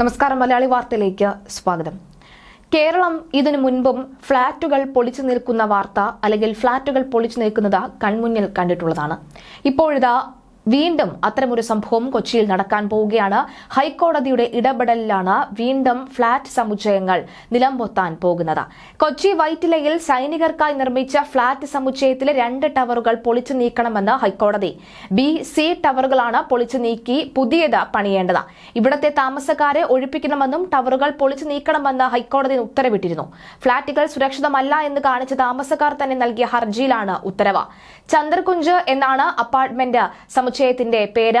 നമസ്കാരം മലയാളി വാർത്തയിലേക്ക് സ്വാഗതം. കേരളം ഇതിനു മുൻപും ഫ്ളാറ്റുകൾ പൊളിച്ചു നിൽക്കുന്ന വാർത്ത അല്ലെങ്കിൽ ഫ്ളാറ്റുകൾ പൊളിച്ചു നിൽക്കുന്നത് കൺമുന്നിൽ കണ്ടിട്ടുള്ളതാണ്. ഇപ്പോഴിതാ വീണ്ടും അത്തരമൊരു സംഭവം കൊച്ചിയിൽ നടക്കാൻ പോവുകയാണ്. ഹൈക്കോടതിയുടെ ഇടപെടലിലാണ് വീണ്ടും ഫ്ളാറ്റ് സമുച്ചയങ്ങൾ നിലംപൊത്താൻ പോകുന്നത്. കൊച്ചി വൈറ്റിലയിൽ സൈനികർക്കായി നിർമ്മിച്ച ഫ്ളാറ്റ് സമുച്ചയത്തിലെ രണ്ട് ടവറുകൾ പൊളിച്ചു നീക്കണമെന്ന് ഹൈക്കോടതി. ബി സി ടവറുകളാണ് പൊളിച്ചു നീക്കി പുതിയത് പണിയേണ്ടത്. ഇവിടത്തെ താമസക്കാരെ ഒഴിപ്പിക്കണമെന്നും ടവറുകൾ പൊളിച്ചു നീക്കണമെന്ന് ഹൈക്കോടതി ഉത്തരവിട്ടിരുന്നു. ഫ്ളാറ്റുകൾ സുരക്ഷിതമല്ല എന്ന് കാണിച്ച് താമസക്കാർ തന്നെ നൽകിയ ഹർജിയിലാണ് ഉത്തരവ്. ചന്ദ്രകുഞ്ച് എന്നാണ് അപ്പാർട്ട്മെന്റ് സമുച്ചയത്തിന്റെ പേര്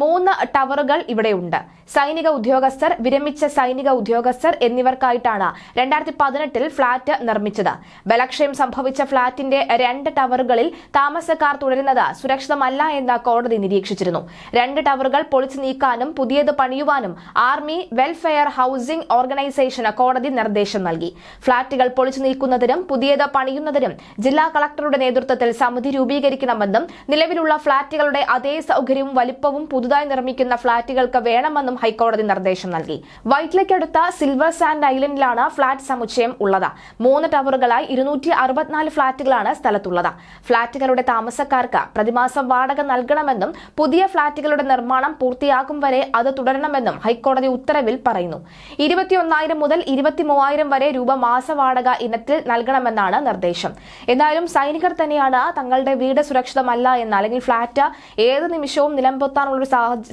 മൂന്ന് ടവറുകൾ ഇവിടെയുണ്ട്. സൈനിക ഉദ്യോഗസ്ഥർ വിരമിച്ച സൈനിക ഉദ്യോഗസ്ഥർ എന്നിവർക്കായിട്ടാണ് രണ്ടായിരത്തി പതിനെട്ടിൽ ഫ്ളാറ്റ് നിർമ്മിച്ചത്. ബലക്ഷയം സംഭവിച്ച ഫ്ളാറ്റിന്റെ രണ്ട് ടവറുകളിൽ താമസക്കാർ തുടരുന്നത് സുരക്ഷിതമല്ല എന്ന് കോടതി നിരീക്ഷിച്ചിരുന്നു. രണ്ട് ടവറുകൾ പൊളിച്ചു നീക്കാനും പുതിയത് പണിയുവാനും ആർമി വെൽഫെയർ ഹൌസിംഗ് ഓർഗനൈസേഷന് കോടതി നിർദ്ദേശം നൽകി. ഫ്ളാറ്റുകൾ പൊളിച്ചു നീക്കുന്നതിനും പുതിയത് പണിയുന്നതിനും ജില്ലാ കളക്ടറുടെ നേതൃത്വത്തിൽ സമിതി രൂപീകരിക്കണമെന്നും നിലവിലുള്ള ഫ്ളാറ്റുകളുടെ അതേ സൗകര്യവും വലിപ്പവും പുതുതായി നിർമ്മിക്കുന്ന ഫ്ളാറ്റുകൾക്ക് വേണമെന്നും ഹൈക്കോടതി നിർദ്ദേശം നൽകി. വൈറ്റ്ലയ്ക്കടുത്ത സിൽവർ സാൻഡ് ഐലൻഡിലാണ് ഫ്ളാറ്റ് സമുച്ചയം ഉള്ളത്. മൂന്ന് ടവറുകളായി ഇരുന്നൂറ്റി അറുപത്തിനാല് ഫ്ളാറ്റുകളാണ് സ്ഥലത്തുള്ളത്. ഫ്ളാറ്റുകളുടെ താമസക്കാർക്ക് പ്രതിമാസം വാടക നൽകണമെന്നും പുതിയ ഫ്ളാറ്റുകളുടെ നിർമ്മാണം പൂർത്തിയാക്കും വരെ അത് തുടരണമെന്നും ഹൈക്കോടതി ഉത്തരവിൽ പറയുന്നു. ഇരുപത്തിയൊന്നായിരം മുതൽ ഇരുപത്തി മൂവായിരം വരെ രൂപ മാസ വാടക ഇനത്തിൽ നൽകണമെന്നാണ് നിർദ്ദേശം. എന്നാലും സൈനികർ തന്നെയാണ് തങ്ങളുടെ വീട് സുരക്ഷിതമല്ല എന്ന് അല്ലെങ്കിൽ ഫ്ളാറ്റ് ഏത് നിമിഷവും നിലംപൊത്താനുള്ള ഒരു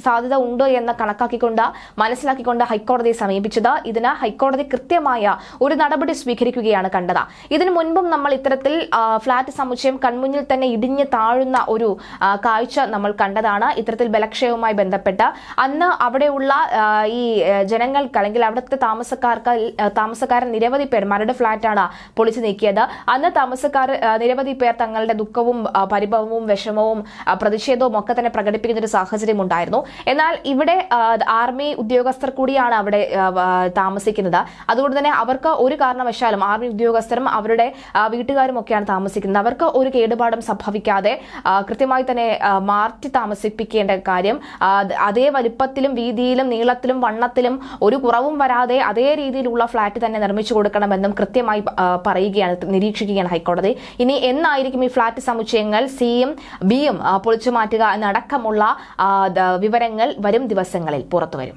സാധ്യത ഉണ്ട് എന്ന് കണക്കാക്കിക്കൊണ്ട് മനസ്സിലാക്കിക്കൊണ്ട് ഹൈക്കോടതിയെ സമീപിച്ചത്. ഇതിന് ഹൈക്കോടതി കൃത്യമായ ഒരു നടപടി സ്വീകരിക്കുകയാണ് കണ്ടത്. ഇതിനു മുൻപും നമ്മൾ ഇത്തരത്തിൽ ഫ്ളാറ്റ് സമുച്ചയം കൺമുന്നിൽ തന്നെ ഇടിഞ്ഞു താഴുന്ന ഒരു കാഴ്ച നമ്മൾ കണ്ടതാണ്. ഇത്തരത്തിൽ ബലക്ഷയവുമായി ബന്ധപ്പെട്ട് അന്ന് അവിടെയുള്ള ഈ ജനങ്ങൾക്ക് അല്ലെങ്കിൽ അവിടുത്തെ താമസക്കാർക്ക് താമസക്കാരൻ നിരവധി പേർ മരട് ഫ്ളാറ്റാണ് പൊളിച്ചു നീക്കിയത്. അന്ന് താമസക്കാർ നിരവധി പേർ തങ്ങളുടെ ദുഃഖവും പരിഭവവും വിഷമവും പ്രതിഷേധവും ഒക്കെ തന്നെ പ്രകടിപ്പിക്കുന്ന ഒരു സാഹചര്യം ഉണ്ടായിരുന്നു എന്നാൽ ഇവിടെ ആർമി ഉദ്യോഗസ്ഥർ കൂടിയാണ് അവിടെ താമസിക്കുന്നത്. അതുകൊണ്ട് തന്നെ അവർക്ക് ഒരു കാരണവശാലും ആർമി ഉദ്യോഗസ്ഥരും അവരുടെ വീട്ടുകാരും ഒക്കെയാണ് താമസിക്കുന്നത്. അവർക്ക് ഒരു കേടുപാടും സംഭവിക്കാതെ കൃത്യമായി തന്നെ മാറ്റി താമസിപ്പിക്കേണ്ട കാര്യം അതേ വലിപ്പത്തിലും വീതിയിലും നീളത്തിലും വണ്ണത്തിലും ഒരു കുറവും വരാതെ അതേ രീതിയിലുള്ള ഫ്ളാറ്റ് തന്നെ നിർമ്മിച്ചു കൊടുക്കണമെന്നും കൃത്യമായി പറയുകയാണ് നിരീക്ഷിക്കുകയാണ് ഹൈക്കോടതി. ഇനി എന്നായിരിക്കും ഈ ഫ്ളാറ്റ് സമുച്ചയങ്ങൾ സിയും ബിയും പൊളിച്ചു മാറ്റുക എന്നടക്കമുള്ള വിവരങ്ങൾ വരും ദിവസങ്ങളിൽ പുറത്തുവരും